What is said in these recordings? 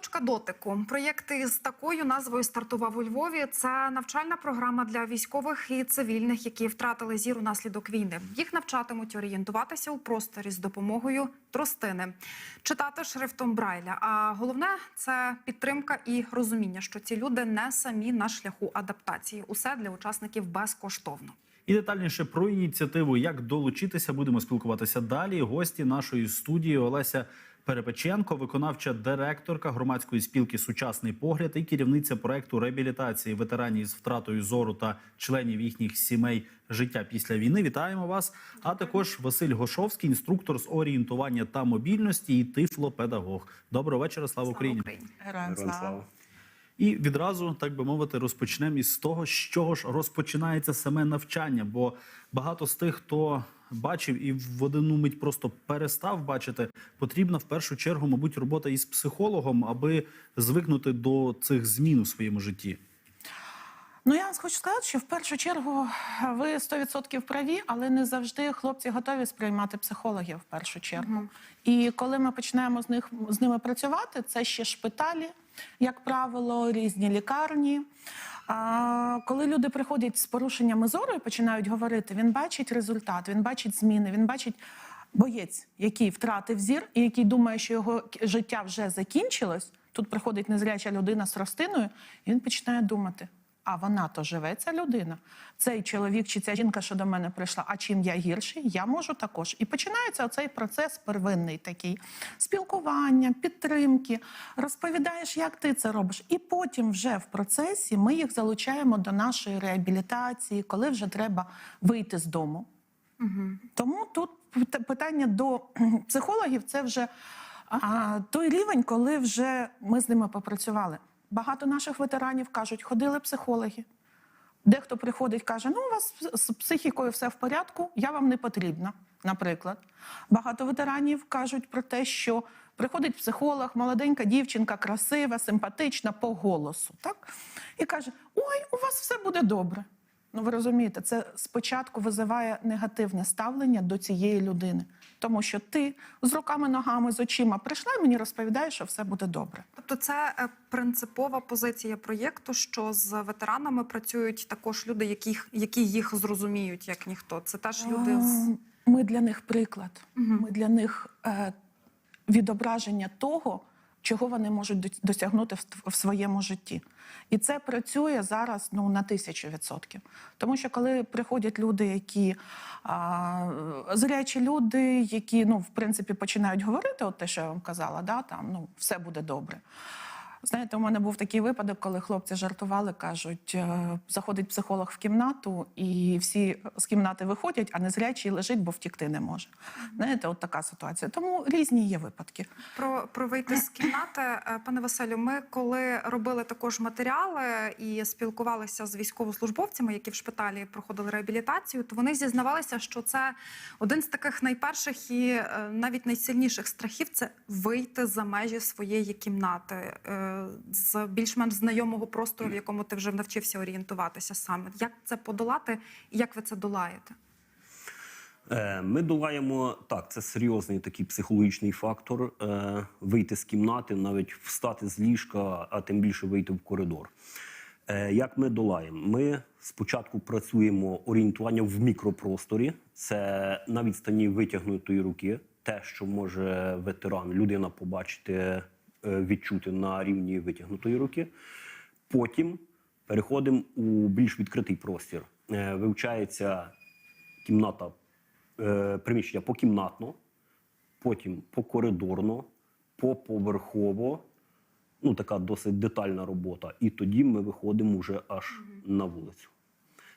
Точка дотику. Проєкт із такою назвою стартував у Львові. Це навчальна програма для військових і цивільних, які втратили зір унаслідок війни. Їх навчатимуть орієнтуватися у просторі з допомогою тростини, читати шрифтом Брайля. А головне це підтримка і розуміння, що ці люди не самі на шляху адаптації. Усе для учасників безкоштовно. І детальніше про ініціативу, як долучитися, будемо спілкуватися далі. Гості нашої студії Олеся Перепеченко, виконавча директорка громадської спілки Сучасний погляд і керівниця проекту реабілітації ветеранів з втратою зору та членів їхніх сімей життя після війни. Вітаємо вас! А також Василь Гошовський, інструктор з орієнтування та мобільності і тифлопедагог. Доброго вечора, слава Україні! Героям Героям слава. І відразу, так би мовити, розпочнемо із того, з чого ж розпочинається саме навчання. Бо багато з тих, хто бачив і в одну мить просто перестав бачити, потрібна в першу чергу, мабуть, робота із психологом, аби звикнути до цих змін у своєму житті. Ну я вам хочу сказати, що в першу чергу ви 100% праві, але не завжди хлопці готові сприймати психологів в першу чергу. І коли ми починаємо з них з ними працювати, це ще шпиталі, як правило, різні лікарні. Коли люди приходять з порушеннями зору і починають говорити, він бачить результат, він бачить зміни, він бачить боєць, який втратив зір і який думає, що його життя вже закінчилось. Тут приходить незряча людина з ростиною, і він починає думати. А вона то живе, ця людина. Цей чоловік чи ця жінка, що до мене прийшла, а чим я гірший, я можу також. І починається оцей процес первинний такий спілкування, підтримки. Розповідаєш, як ти це робиш. І потім вже в процесі ми їх залучаємо до нашої реабілітації, коли вже треба вийти з дому. Тому тут питання до психологів це вже а, той рівень, коли вже ми з ними попрацювали. Багато наших ветеранів кажуть, ходили психологи. Дехто приходить, каже: ну, у вас з психікою все в порядку, я вам не потрібна, наприклад. Багато ветеранів кажуть про те, що приходить психолог, молоденька дівчинка, красива, симпатична по голосу. Так? І каже: Ой, у вас все буде добре. Ну, ви розумієте, це спочатку визиває негативне ставлення до цієї людини, тому що ти з руками, ногами, з очима прийшла і мені розповідаєш, що все буде добре. Тобто, це е, принципова позиція проєкту, що з ветеранами працюють також люди, яких які їх зрозуміють, як ніхто. Це теж люди з Ми для них приклад. Ми для них е, відображення того, чого вони можуть досягнути в, своєму житті. І це працює зараз ну, на тисячу відсотків. Тому що коли приходять люди, які а, зрячі люди, які ну, в принципі починають говорити, от те, що я вам казала, да, там, ну, все буде добре. Знаєте, у мене був такий випадок, коли хлопці жартували, кажуть, е, заходить психолог в кімнату, і всі з кімнати виходять, а незрячий лежить, бо втікти не може. Знаєте, от така ситуація. Тому різні є випадки. Про, про вийти з кімнати, Е, пане Василю. Ми коли робили також матеріали і спілкувалися з військовослужбовцями, які в шпиталі проходили реабілітацію, то вони зізнавалися, що це один з таких найперших і е, навіть найсильніших страхів це вийти за межі своєї кімнати з більш-менш знайомого простору, в якому ти вже навчився орієнтуватися саме. Як це подолати і як ви це долаєте? Е, Ми долаємо так, це серйозний такий психологічний фактор. е, Вийти з кімнати, навіть встати з ліжка, а тим більше вийти в коридор. Е, Як ми долаємо? Ми спочатку працюємо орієнтування в мікропросторі, це на відстані витягнутої руки, те, що може ветеран, людина побачити, відчути на рівні витягнутої руки. Потім переходимо у більш відкритий простір. Е, Вивчається кімната, е, приміщення покімнатно, потім покоридорно, поповерхово. Ну, така досить детальна робота. І тоді ми виходимо вже аж на вулицю.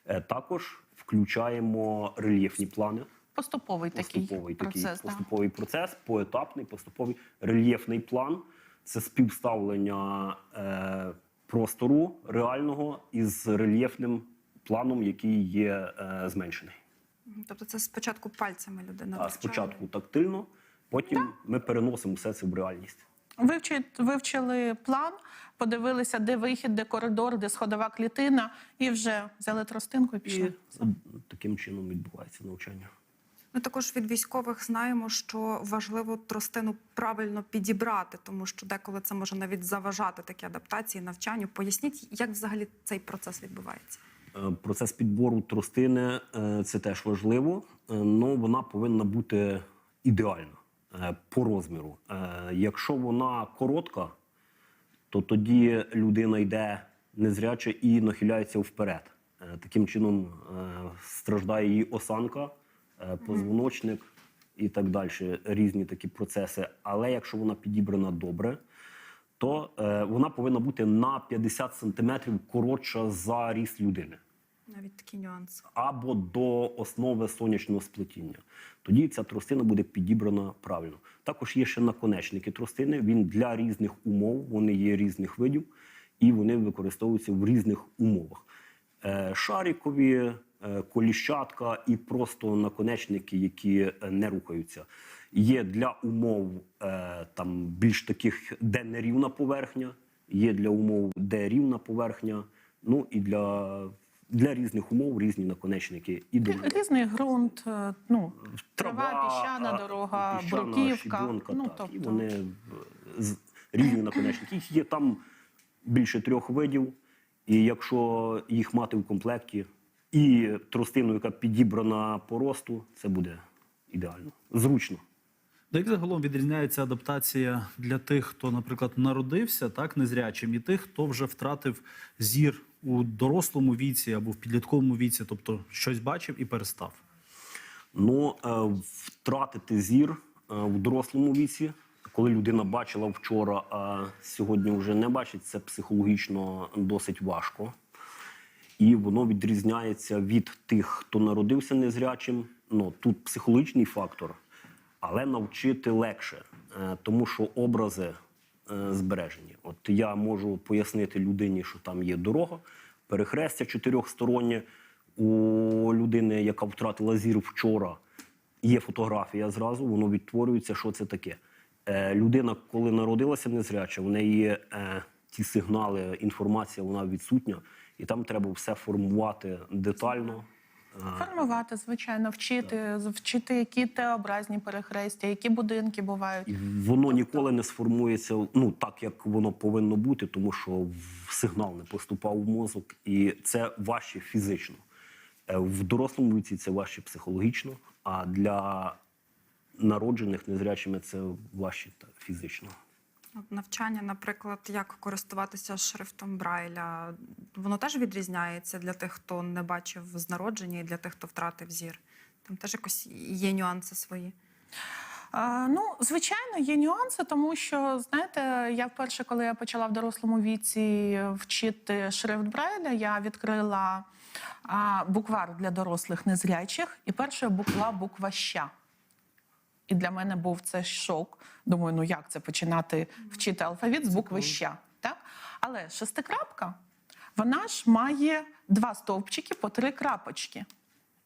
Е, Також включаємо рельєфні плани. Поступовий, Поступовий такий процес. да. поступовий процес, поетапний, поступовий рельєфний план. Це співставлення е, простору реального із рельєфним планом, який є е, зменшений. Тобто, це спочатку пальцями людина А вивчає. спочатку тактильно, потім ми переносимо все це в реальність. Вивчи, вивчили план, подивилися, де вихід, де коридор, де сходова клітина, і вже взяли тростинку і І пішли. таким чином відбувається навчання. Ми також від військових знаємо, що важливо тростину правильно підібрати, тому що деколи це може навіть заважати такі адаптації, навчанню. Поясніть, як взагалі цей процес відбувається. Е, Процес підбору тростини е, це теж важливо, але вона повинна бути ідеальна е, по розміру. Якщо вона коротка, то тоді людина йде незряче і нахиляється вперед. Таким чином страждає її осанка, позвоночник і так далі. Різні такі процеси. Але якщо вона підібрана добре, то е, вона повинна бути на 50 сантиметрів коротша за ріст людини Навіть такі нюанси. або до основи сонячного сплетіння. Тоді ця тростина буде підібрана правильно. Також є ще наконечники тростини. Він для різних умов, вони є різних видів, і вони використовуються в різних умовах. Е, Шарикові, е, коліщатка і просто наконечники, які е, не рухаються. Є для умов е, там більш таких, де нерівна поверхня, є для умов, де рівна поверхня. Ну і для, для різних умов різні наконечники. І до Різний ґрунт, е, ну, трава, трава, піщана дорога, піщана, бруківка. щебенка, ну, так. тобто, І вони е, різні наконечники. Їх є там більше трьох видів. І якщо їх мати в комплекті і тростину, яка підібрана по росту, це буде ідеально. Зручно. Як загалом відрізняється адаптація для тих, хто, наприклад, народився так незрячим, і тих, хто вже втратив зір у дорослому віці або в підлітковому віці, тобто щось бачив і перестав. Ну, е, втратити зір е, в дорослому віці, коли людина бачила вчора, а сьогодні вже не бачить, це психологічно досить важко. І воно відрізняється від тих, хто народився незрячим. Ну, тут психологічний фактор, але навчити легше, е, тому що образи е, збережені. От я можу пояснити людині, що там є дорога, перехрестя чотирьохстороннє. У людини, яка втратила зір вчора, є фотографія зразу, воно відтворюється, що це таке. Е, людина, коли народилася незряча, в неї е, ті сигнали, інформація, вона відсутня, і там треба все формувати детально. Формувати, звичайно, вчити, вчити, які теобразні перехрестя, які будинки бувають. І воно ніколи не сформується ну так, як воно повинно бути, тому що сигнал не поступав в мозок, і це важче фізично. Е, В дорослому віці це важче психологічно, а для народжених незрячими це важче фізично. Навчання, наприклад, як користуватися шрифтом Брайля, воно теж відрізняється для тих, хто не бачив з народження, і для тих, хто втратив зір. Там теж якось є нюанси свої. Ну, звичайно, є нюанси, тому що знаєте, я вперше, коли я почала в дорослому віці вчити шрифт Брайля, я відкрила буквар для дорослих незрячих, і перша буква буква ща. І для мене був це шок. Думаю, ну як це починати вчити алфавіт з букви ща, так? Але шестикрапка, вона ж має два стовпчики по три крапочки.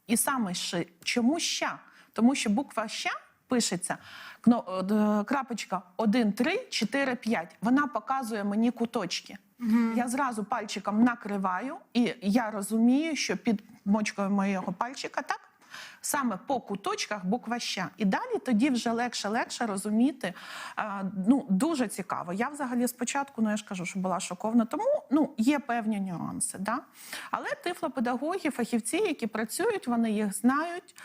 І саме ще чому ща? Тому що буква ща пишеться е, крапочка 1, 3, 4, 5. Вона показує мені куточки. Я зразу пальчиком накриваю, і я розумію, що під мочкою моєго пальчика так. Саме по куточках буква ща. І далі тоді вже легше, легше розуміти. Ну, дуже цікаво. Я взагалі спочатку, ну я ж кажу, що була шокована, тому ну, є певні нюанси. Да? Але тифлопедагоги, фахівці, які працюють, вони їх знають.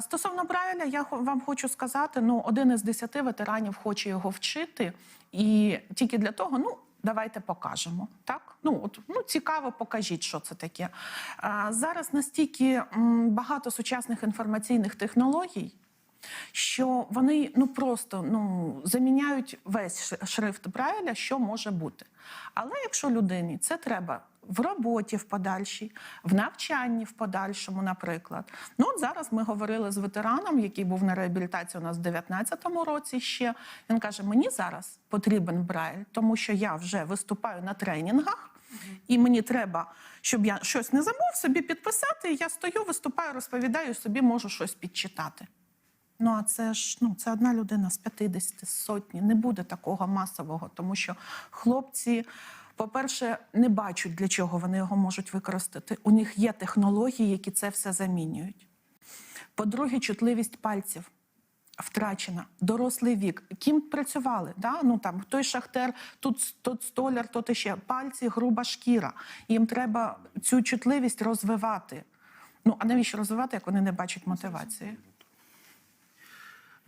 Стосовно Брайля, я вам хочу сказати: ну, один із десяти ветеранів хоче його вчити, і тільки для того, ну. Давайте покажемо. Так? Ну, от, ну, цікаво, покажіть, що це таке. Зараз настільки багато сучасних інформаційних технологій, що вони ну просто ну заміняють весь шрифт Брайля, що може бути. Але якщо людині це треба в роботі в подальшій, в навчанні в подальшому, наприклад. Ну от зараз ми говорили з ветераном, який був на реабілітації у нас в 19-му році ще. Він каже: мені зараз потрібен Брайль, тому що я вже виступаю на тренінгах. І мені треба, щоб я щось не забув собі підписати. Я стою, виступаю, розповідаю, собі можу щось підчитати. Ну а це ж ну це одна людина з 50, з сотні. Не буде такого масового, тому що хлопці, по-перше, не бачать для чого вони його можуть використати. У них є технології, які це все замінюють. По-друге, чутливість пальців. Втрачена, дорослий вік. Ким працювали? Да? Ну там той шахтер, тут, тут столяр, тут іще пальці, груба шкіра. Їм треба цю чутливість розвивати. Ну а навіщо розвивати, як вони не бачать мотивації?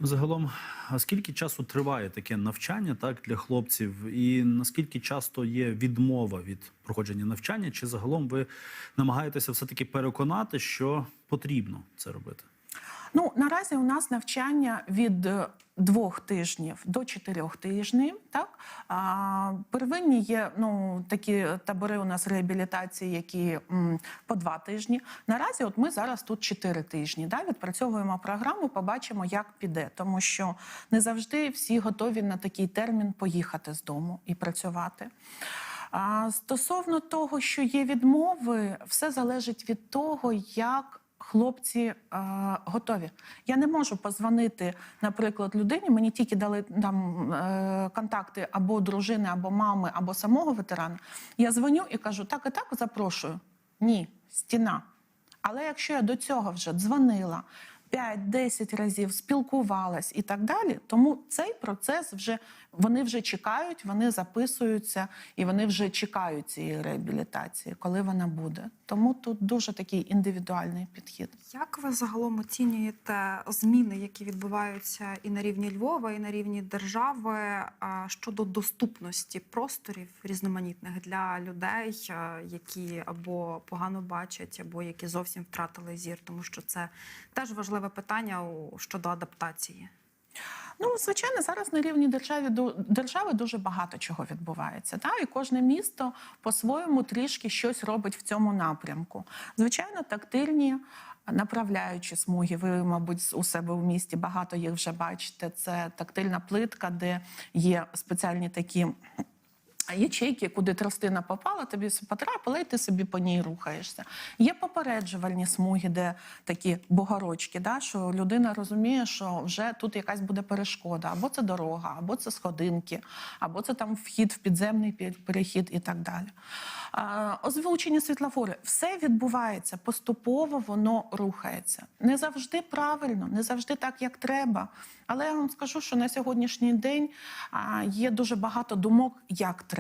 Загалом, а скільки часу триває таке навчання так для хлопців, і наскільки часто є відмова від проходження навчання, чи загалом ви намагаєтеся все таки переконати, що потрібно це робити? Ну наразі у нас навчання від е, двох тижнів до чотирьох тижнів. Так а, первинні є ну такі табори у нас реабілітації, які м, по два тижні. Наразі, от ми зараз тут чотири тижні. Да, відпрацьовуємо програму, побачимо, як піде, тому що не завжди всі готові на такий термін поїхати з дому і працювати. А стосовно того, що є відмови, все залежить від того, як хлопці е, готові. Я не можу позвонити, наприклад, людині. Мені тільки дали там е, контакти або дружини, або мами, або самого ветерана. Я дзвоню і кажу: так і так запрошую. Ні, стіна. Але якщо я до цього вже дзвонила 5-10 разів, спілкувалась і так далі, тому цей процес вже вони вже чекають, вони записуються і вони вже чекають цієї реабілітації, коли вона буде. Тому тут дуже такий індивідуальний підхід. Як ви загалом оцінюєте зміни, які відбуваються і на рівні Львова, і на рівні держави щодо доступності просторів різноманітних для людей, які або погано бачать, або які зовсім втратили зір, тому що це теж важливе питання щодо адаптації. Ну, звичайно, зараз на рівні держави, держави дуже багато чого відбувається. Та? І кожне місто по-своєму трішки щось робить в цьому напрямку. Звичайно, тактильні направляючі смуги. Ви, мабуть, у себе в місті багато їх вже бачите. Це тактильна плитка, де є спеціальні такі. Ячейки, куди тростина попала, тобі потрапила, і ти собі по ній рухаєшся. Є попереджувальні смуги, де такі бугорочки, да, що людина розуміє, що вже тут якась буде перешкода, або це дорога, або це сходинки, або це там вхід в підземний перехід і так далі. А, озвучені світлофори, все відбувається поступово, воно рухається. Не завжди правильно, не завжди так, як треба. Але я вам скажу, що на сьогоднішній день є дуже багато думок, як треба.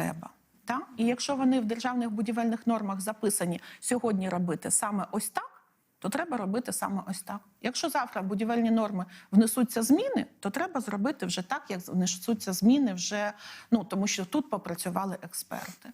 Та? І якщо вони в державних будівельних нормах записані сьогодні робити саме ось так, то треба робити саме ось так. Якщо завтра в будівельні норми внесуться зміни, то треба зробити вже так, як внесуться зміни вже ну тому, що тут попрацювали експерти.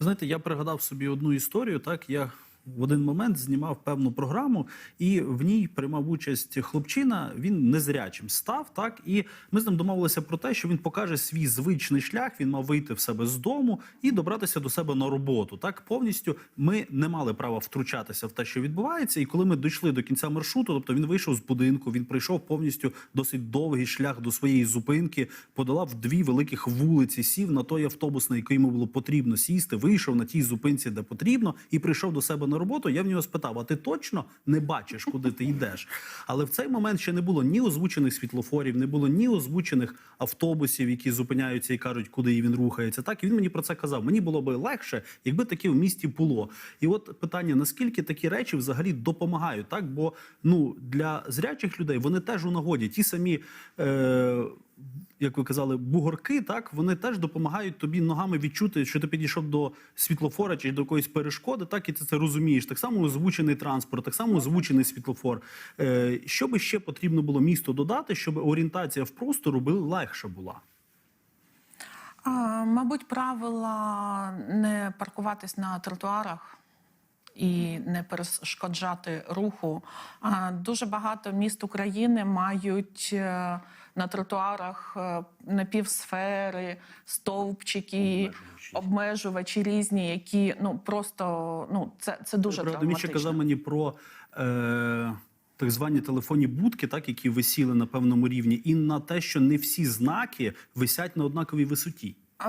Знаєте, я пригадав собі одну історію. Так я в один момент знімав певну програму, і в ній приймав участь хлопчина. Він незрячим став. Так, і ми з ним домовилися про те, що він покаже свій звичний шлях. Він мав вийти в себе з дому і добратися до себе на роботу. Так, повністю ми не мали права втручатися в те, що відбувається. І коли ми дійшли до кінця маршруту, тобто він вийшов з будинку, він пройшов повністю досить довгий шлях до своєї зупинки, подолав дві великих вулиці, сів на той автобус, на який йому було потрібно сісти, вийшов на тій зупинці, де потрібно, і прийшов до себе на роботу. Я в нього спитав: а ти точно не бачиш, куди ти йдеш? Але в цей момент ще не було ні озвучених світлофорів, не було ні озвучених автобусів, які зупиняються і кажуть, куди він рухається. Так і він мені про це казав. Мені було би легше, якби таке в місті було. І от питання: наскільки такі речі взагалі допомагають? Так, бо ну для зрячих людей вони теж у нагоді. Ті самі. Е- як ви казали, бугорки, так вони теж допомагають тобі ногами відчути, що ти підійшов до світлофора чи до якоїсь перешкоди, так і ти це розумієш. Так само озвучений транспорт, так само озвучений світлофор. Е, що би ще потрібно було місту додати, щоб орієнтація в простору би легша була? А, мабуть, правила не паркуватись на тротуарах і не перешкоджати руху. Дуже багато міст України мають е, на тротуарах е, напівсфери, стовпчики, Обмежувачі. обмежувачі різні, які ну просто ну це, це дуже Правда, він ще казав мені про. Е- Так звані телефонні будки, так які висіли на певному рівні, і на те, що не всі знаки висять на однаковій висоті. А,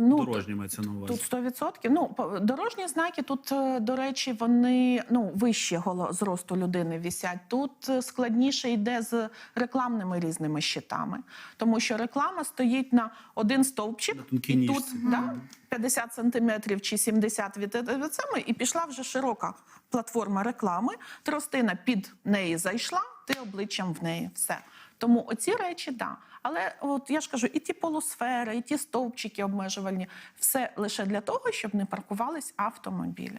ну, Дорожні мається на увазі. Тут 100%. Ну, по- дорожні знаки тут, е, до речі, вони ну, вище голо- зросту людини вісять. Тут е, складніше йде з рекламними різними щитами. Тому що реклама стоїть на один стовпчик, На тонкій і ніжці. тут да, 50 сантиметрів чи 70 від від саме, і пішла вже широка платформа реклами. Тростина під неї зайшла, ти обличчям в неї. Все. Тому оці речі, да. Але от я ж кажу, і ті полусфери, і ті стовпчики обмежувальні, все лише для того, щоб не паркувались автомобілі.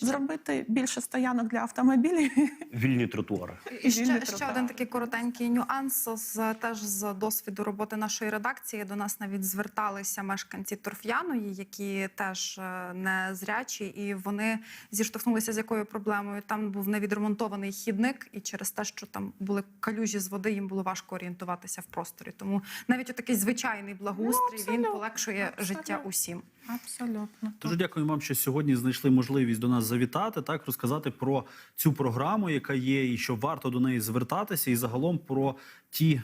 Зробити більше стоянок для автомобілів. Вільні тротуари. І ще, ще тротуар. один такий коротенький нюанс з теж з досвіду роботи нашої редакції. До нас навіть зверталися мешканці торф'яної, які теж е, не зрячі, і вони зіштовхнулися з якою проблемою. Там був невідремонтований хідник, і через те, що там були калюжі з води, їм було важко орієнтуватися в просторі. Тому навіть отакий звичайний благоустрій він абсолютно, полегшує життя усім. Абсолютно. Дуже дякую вам, що сьогодні знайшли можливість до нас завітати, так розказати про цю програму, яка є, і що варто до неї звертатися, і загалом про ті.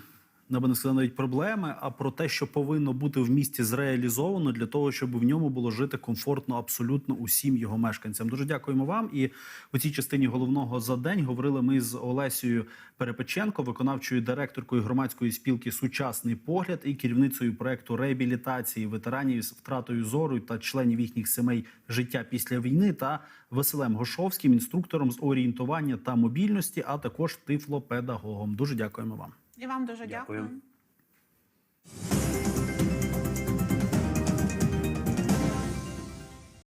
Не би не сказати навіть проблеми, а про те, що повинно бути в місті зреалізовано для того, щоб в ньому було жити комфортно абсолютно усім його мешканцям. Дуже дякуємо вам. І у цій частині головного за день говорили ми з Олесією Перепеченко, виконавчою директоркою громадської спілки Сучасний погляд і керівницею проекту реабілітації ветеранів з втратою зору та членів їхніх сімей життя після війни та Василем Гошовським, інструктором з орієнтування та мобільності, а також тифлопедагогом. Дуже дякуємо вам. Я вам дуже дякую. дякую.